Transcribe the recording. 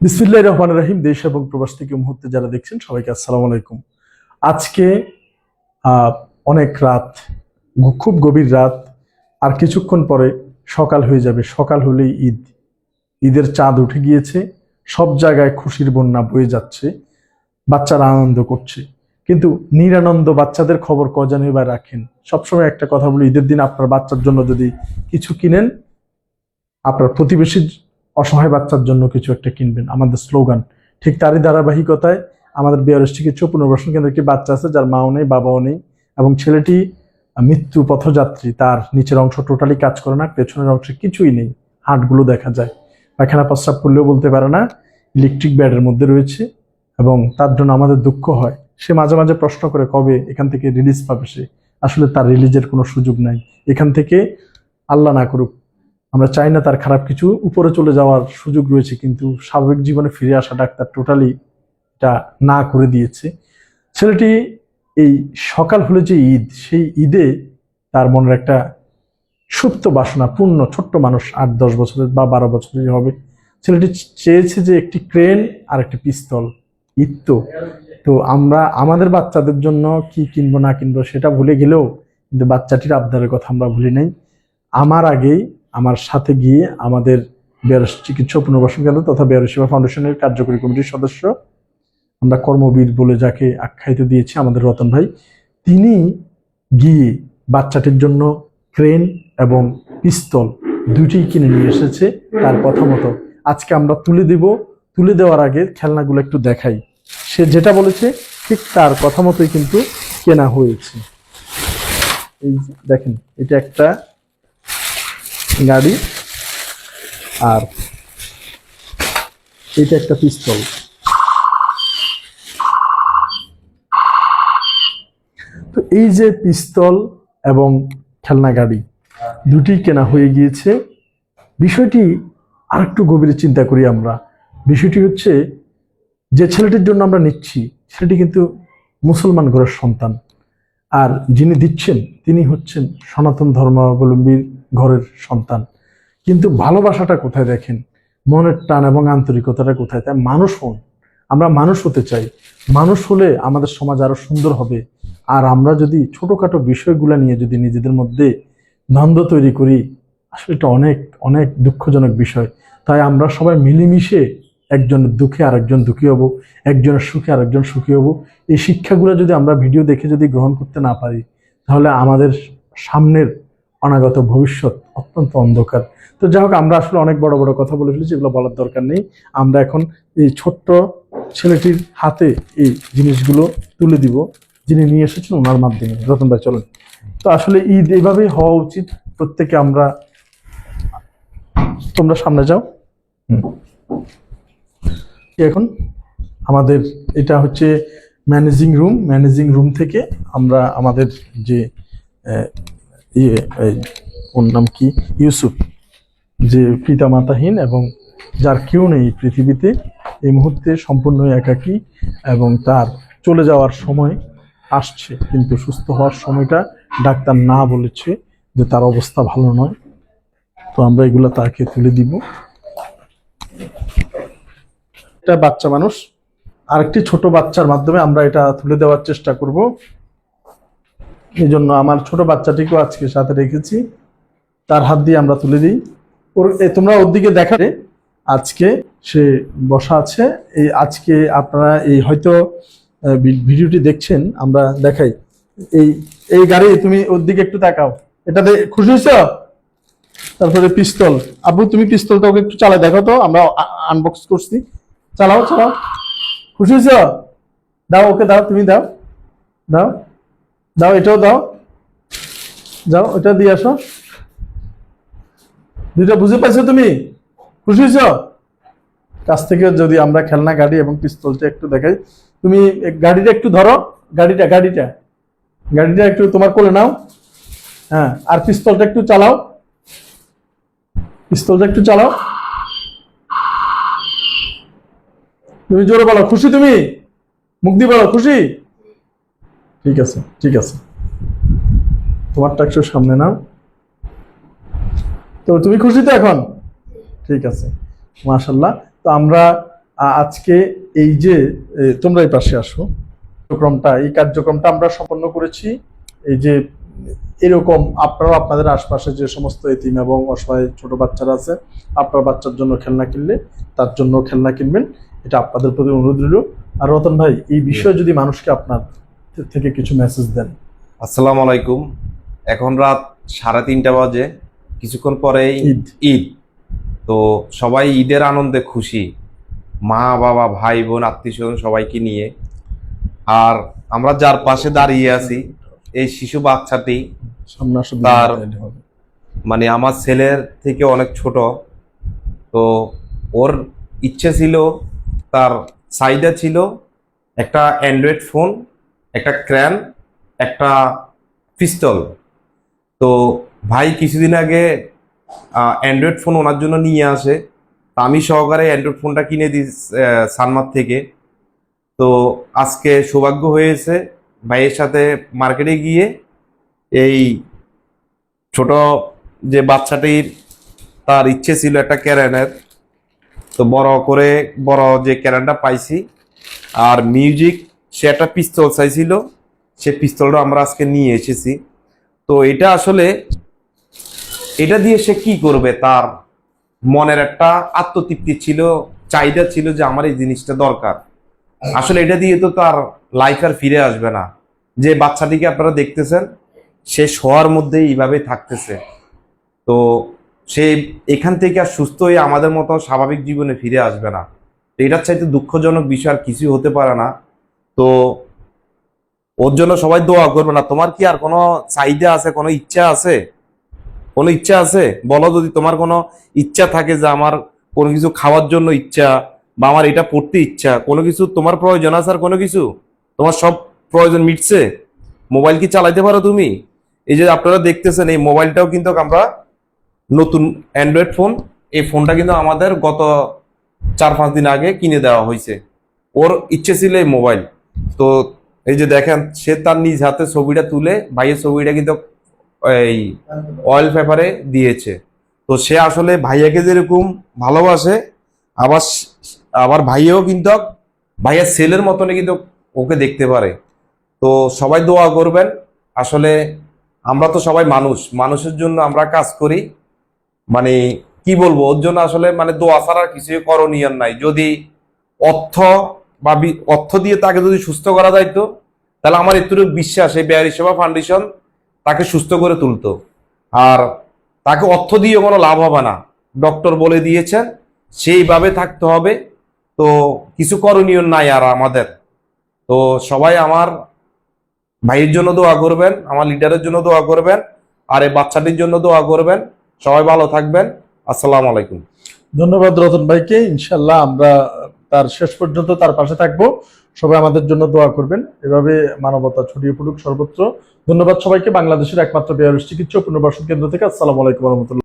বিসমিল্লাহ রহমান রাহিম, দেশ এবং প্রবাস থেকে মুহূর্তে যারা দেখছেন সবাইকে আসসালাম আলাইকুম। আজকে অনেক রাত, খুব গভীর রাত, আর কিছুক্ষণ পরে সকাল হয়ে যাবে। সকাল হলেই ঈদ। ঈদের চাঁদ উঠে গিয়েছে, সব জায়গায় খুশির বন্যা বয়ে যাচ্ছে, বাচ্চারা আনন্দ করছে। কিন্তু নিরানন্দ বাচ্চাদের খবর কজানি বা রাখেন? সবসময় একটা কথা বলি, ঈদের দিন আপনার বাচ্চার জন্য যদি কিছু কিনেন, আপনার প্রতিবেশীর অসহায় বাচ্চার জন্য কিছু একটা কিনবেন। আমাদের স্লোগান, ঠিক তারই ধারাবাহিকতায় আমাদের বিআরএস চিকিৎসা পুনর্বাসন কেন্দ্রে একটি বাচ্চা আছে, যার মাও নেই, বাবাও নেই এবং ছেলেটি মৃত্যু পথযাত্রী, তার নিচের অংশ টোটালি কাজ করে না, পেছনের অংশে কিছুই নেই, হাটগুলো দেখা যায়। পায়খানা প্রস্রাব করলেও বলতে পারে না ইলেকট্রিক ব্যাডের মধ্যে রয়েছে এবং তার জন্য আমাদের দুঃখ হয়। সে মাঝে মাঝে প্রশ্ন করে, কবে এখান থেকে রিলিজ পাবে সে? আসলে তার রিলিজের কোনো সুযোগ নাই। এখান থেকে আল্লাহ না করুক আমরা চাই না তার খারাপ কিছু। উপরে চলে যাওয়ার সুযোগ রয়েছে, কিন্তু স্বাভাবিক জীবনে ফিরে আসা ডাক্তার টোটালি এটা না করে দিয়েছে। ছেলেটি এই সকাল হলে যে ঈদ, সেই ঈদে তার মনের একটা সুপ্ত বাসনা, পূর্ণ, ছোট্ট মানুষ, আট, দশ বছরের বা বারো বছরের হবে। ছেলেটি চেয়েছে যে একটি ক্রেন আর একটি পিস্তল, ঈদ তো। তো আমরা, আমাদের বাচ্চাদের জন্য কি কিনবো না কিনবো সেটা ভুলে গেলেও কিন্তু বাচ্চাটির আবদারের কথা আমরা ভুলি নাই। আমার আগেই আমার সাথে গিয়ে আমাদের বেয়ারস চিকিৎসা পুনর্বাসন কেন্দ্র তথা বেয়ারস সেবা ফাউন্ডেশনের কার্যকরী কমিটির সদস্য, আমরা কর্মবীর বলে যাকে আখ্যায়িত দিয়েছি, আমাদের রতন ভাই, তিনি গিয়ে বাচ্চাটির জন্য ক্রেন এবং পিস্তল দুইটি কিনে নিয়ে এসেছে তার কথা মতো। আজকে আমরা তুলে দেব, তুলে দেওয়ার আগে খেলনাগুলো একটু দেখাই। সে যেটা বলেছে, ঠিক তার কথা মতোই কিন্তু কেনা হয়েছে। এই দেখেন, এটা একটা গাড়ি। আর এটা একটা পিস্তল। তো এই যে পিস্তল এবং খেলনা গাড়ি, দুটি কেনা হয়ে গিয়েছে। বিষয়টি আর একটু গভীরে চিন্তা করি আমরা। বিষয়টি হচ্ছে, যে ছেলেটির জন্য আমরা নিচ্ছি, সেটি কিন্তু মুসলমান ঘরের সন্তান। আর যিনি দিচ্ছেন, তিনি হচ্ছেন সনাতন ধর্মাবলম্বীর ঘরের সন্তান। কিন্তু ভালোবাসাটা কোথায় দেখেন? মনের টান এবং আন্তরিকতাটা কোথায়? তাই মানুষ হন। আমরা মানুষ হতে চাই। মানুষ হলে আমাদের সমাজ আরও সুন্দর হবে। আর আমরা যদি ছোটখাটো বিষয়গুলো নিয়ে যদি নিজেদের মধ্যে দ্বন্দ্ব তৈরি করি, আসলে এটা অনেক অনেক দুঃখজনক বিষয়। তাই আমরা সবাই মিলেমিশে একজনের দুঃখে আরেকজন দুঃখী হব একজনের সুখে আরেকজন সুখী হব। এই শিক্ষাগুলো যদি আমরা ভিডিও দেখে যদি গ্রহণ করতে না পারি, তাহলে আমাদের সামনের অনাগত ভবিষ্যৎ অত্যন্ত অন্ধকার। তো যাই হোক, আমরা আসলে অনেক বড় বড় কথা বলে ফেলেছি, এগুলো বলার দরকার নেই। আমরা এখন এই ছোট্ট ছেলেটির হাতে এই জিনিসগুলো তুলে দিব, যিনি নিয়ে এসেছেন ওনার মাধ্যমে। রতন ভাই, চলুন। তো আসলে ঈদ এভাবেই হওয়া উচিত, প্রত্যেকে আমরা, তোমরা সামনে যাও। এখন? আমাদের এটা হচ্ছে ম্যানেজিং রুম ম্যানেজিং রুম থেকে আমরা আমাদের যে ইয়ে ওর নাম কি? ইউসুফ, যে পিতা মাতাহীন এবং যার কেউ নেই পৃথিবীতে, এই মুহূর্তে সম্পূর্ণ একাকী এবং তার চলে যাওয়ার সময় আসছে, কিন্তু সুস্থ হওয়ার সময়টা ডাক্তার না বলেছে যে তার অবস্থা ভালো নয়। তো আমরা এগুলো তাকে তুলে দিব। এটা বাচ্চা মানুষ, আরেকটি ছোট বাচ্চার মাধ্যমে আমরা এটা তুলে দেওয়ার চেষ্টা করব। এই জন্য আমার ছোট বাচ্চাটিকেও আজকে সাথে রেখেছি। তার হাত দিয়ে আমরা তুলে দিই। ওর তোমরা ওর দিকে দেখাবে আজকে সে বসা আছে। এই আজকে আপনারা এই হয়তো ভিডিওটি দেখছেন, আমরা দেখাই। এই এই গাড়ি তুমি ওর দিকে একটু তাকাও। এটাতে খুশি হয়েছ? তারপরে পিস্তল। আবু তুমি পিস্তলটা ওকে একটু চালাই দেখো তো, আমরা আনবক্স করছি। চালাও চালাও। খুশি হয়েছ? দাও, ওকে দাও, তুমি দাও। দাও। দাও, এটাও দাও। যাও এটা দিয়ে আসো। দুইটা বুঝে পাইছো তুমি? খুশি হয়েছ? কাছ থেকে যদি আমরা খেলনা, গাড়ি এবং পিস্তলটা একটু দেখাই। তুমি গাড়িটা একটু ধরো। গাড়িটা গাড়িটা। গাড়িটা একটু তোমার কোলে নাও। হ্যাঁ আর পিস্তলটা একটু চালাও। পিস্তলটা একটু চালাও। তুমি জোরে বলো, খুশি তুমি? দিয়ে বলো, খুশি? ঠিক আছে ঠিক আছে। তোমারটা একটু সামনে নাও। তো তুমি খুশি তো এখন? ঠিক আছে, মাশাল্লাহ। তো আমরা আজকে এই যে তোমরা এই পাশে আসো। কার্যক্রমটা, এই কার্যক্রমটা আমরা সম্পন্ন করেছি। এই যে, এরকম আপনারা আপনাদের আশপাশে যে সমস্ত এতিম এবং অসহায় ছোট বাচ্চারা আছে, আপনার বাচ্চার জন্য খেলনা কিনলে, তার জন্য খেলনা কিনবেন। এটা আপনাদের প্রতি অনুরোধ রইল। আর রতন ভাই এই বিষয়ে যদি মানুষকে আপনার থেকে কিছু মেসেজ দেন। আসসালামু আলাইকুম। এখন রাত সাড়ে তিনটা বাজে। কিছুক্ষণ পরে ঈদ। ঈদ। তো সবাই ঈদের আনন্দে খুশি। মা বাবা ভাই বোন আত্মীয় স্বজন সবাইকে নিয়ে। আর আমরা যার পাশে দাঁড়িয়ে আছি এই শিশু বাচ্চাটি তার-। মানে আমার ছেলের থেকে অনেক ছোট। তো ওর ইচ্ছে ছিল তার চাহিদা ছিল একটা অ্যান্ড্রয়েড ফোন, একটা ক্র্যান একটা পিস্তল। তো ভাই কিছুদিন আগে অ্যান্ড্রয়েড ফোন ওনার জন্য নিয়ে আসে। তা আমি সহকারে অ্যান্ড্রয়েড ফোনটা কিনে দিই সানমার থেকে। তো আজকে সৌভাগ্য হয়েছে, ভাইয়ের সাথে মার্কেটে গিয়ে এই ছোট যে বাচ্চাটির তার ইচ্ছে ছিল একটা ক্যারেনের তো বড় করে, বড় যে ক্যারেনটা পাইছি, আর মিউজিক, সে একটা পিস্তল চাইছিল, সে পিস্তলটা আমরা আজকে নিয়ে এসেছি। তো এটা আসলে, এটা দিয়ে সে কি করবে? তার মনের একটা আত্মতৃপ্তি ছিল, চাহিদা ছিল যে আমার এই জিনিসটা দরকার। আসলে এটা দিয়ে তো তার লাইফ আর ফিরে আসবে না। যে বাচ্চাটিকে আপনারা দেখতেছেন, সে শোয়ার মধ্যে এইভাবে থাকতেছে। তো সে এখান থেকে আর সুস্থ হয়ে আমাদের মতো স্বাভাবিক জীবনে ফিরে আসবে না। তো এটার চাইতে দুঃখজনক বিষয় আর কিছুই হতে পারে না। তো ওর জন্য সবাই দোয়া করবে না তোমার কি আর কোনো চাহিদা আছে, কোনো ইচ্ছা আছে? কোনো ইচ্ছা আছে? বলো যদি তোমার কোনো ইচ্ছা থাকে যে আমার কোনো কিছু খাওয়ার জন্য ইচ্ছা বা আমার এটা পড়তে ইচ্ছা, কোনো কিছু তোমার প্রয়োজন আছে আর কোনো কিছু? তোমার সব প্রয়োজন মিটছে? মোবাইল কি চালাইতে পারো তুমি? এই যে আপনারা দেখতেছেন, এই মোবাইলটাও কিন্তু আমরা নতুন অ্যান্ড্রয়েড ফোন এই ফোনটা কিন্তু আমাদের গত চার পাঁচ দিন আগে কিনে দেওয়া হয়েছে। ওর ইচ্ছে ছিল এই মোবাইল তো এই যে দেখেন, সে তার নিজ হাতে ছবিটা তুলে ভাইয়ের ছবিটা কিন্তু এই অয়েল পেপারে দিয়েছে। তো সে আসলে ভাইয়াকে যেরকম ভালোবাসে, আবার আবার ভাইয়াও কিন্তু ভাইয়ার ছেলের মতনই কিন্তু ওকে দেখতে পারে। তো সবাই দোয়া করবেন। আসলে আমরা তো সবাই মানুষ। মানুষের জন্য আমরা কাজ করি। মানে কি বলব? ওর জন্য আসলে মানে দোয়া ছাড়া কিছুই করণীয় নাই। যদি অর্থ বা অর্থ দিয়ে তাকে যদি সুস্থ করা যাইতো, তাহলে আমার এতটুকু বিশ্বাস, এই বেয়ারি সেবা ফাউন্ডেশন তাকে সুস্থ করে তুলতো। আর তাকে অর্থ দিয়ে কোনো লাভ হবে না। ডক্টর বলে দিয়েছেন, সেইভাবে থাকতে হবে। তো কিছু করণীয় নাই আর আমাদের। তো সবাই আমার ভাইয়ের জন্য দোয়া করবেন, আমার লিডারের জন্য দোয়া করবেন, আর এই বাচ্চাটির জন্য দোয়া করবেন। সবাই ভালো থাকবেন। আসসালাম আলাইকুম। ধন্যবাদ রতন ভাইকে। ইনশাল্লাহ আমরা তার শেষ পর্যন্ত তার পাশে থাকব। সবাই আমাদের জন্য দোয়া করবেন। এভাবে মানবতা ছড়িয়ে পড়ুক সর্বত্র। ধন্যবাদ সবাইকে। বাংলাদেশের একমাত্র বেয়ারুস চিকিৎসা পুনর্বাসন কেন্দ্র থেকে আসসালাম আলাইকুম রহমতুল্লাহ।